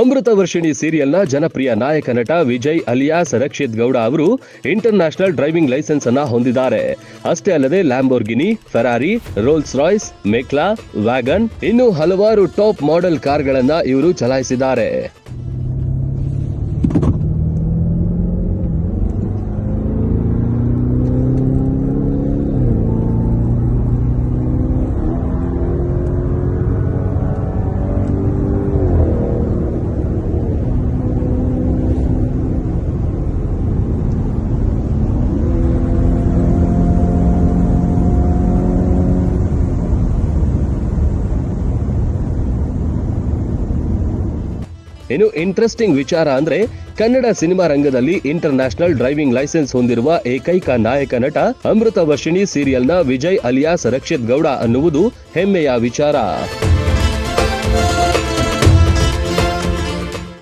ಅಮೃತ ವರ್ಷಿಣಿ ಸೀರಿಯಲ್ನ ಜನಪ್ರಿಯ ನಾಯಕ ನಟ ವಿಜಯ್ ಅಲಿಯಾಸ್ ರಕ್ಷಿತ್ ಗೌಡ ಅವರು ಇಂಟರ್ ನ್ಯಾಷನಲ್ ಡ್ರೈವಿಂಗ್ ಲೈಸೆನ್ಸ್ ಅನ್ನ ಹೊಂದಿದ್ದಾರೆ. ಅಷ್ಟೇ ಅಲ್ಲದೆ Lamborghini, Ferrari, Rolls Royce, McLaren, wagon ಇನ್ನು ಹಲವಾರು ಟಾಪ್ ಮಾಡೆಲ್ ಕಾರ್ಗಳನ್ನ ಇವರು ಚಲಾಯಿಸಿದ್ದಾರೆ. ಇನ್ನು ಇಂಟ್ರೆಸ್ಟಿಂಗ್ ವಿಚಾರ ಅಂದ್ರೆ ಕನ್ನಡ ಸಿನಿಮಾ ರಂಗದಲ್ಲಿ ಇಂಟರ್ನ್ಯಾಷನಲ್ ಡ್ರೈವಿಂಗ್ ಲೈಸೆನ್ಸ್ ಹೊಂದಿರುವ ಏಕೈಕ ನಾಯಕ ನಟ ಅಮೃತ ವರ್ಷಿಣಿ ಸೀರಿಯಲ್ನ ವಿಜಯ್ ಅಲಿಯಾಸ್ ರಕ್ಷಿತ್ ಗೌಡ ಅನ್ನುವುದು ಹೆಮ್ಮೆಯ ವಿಚಾರ.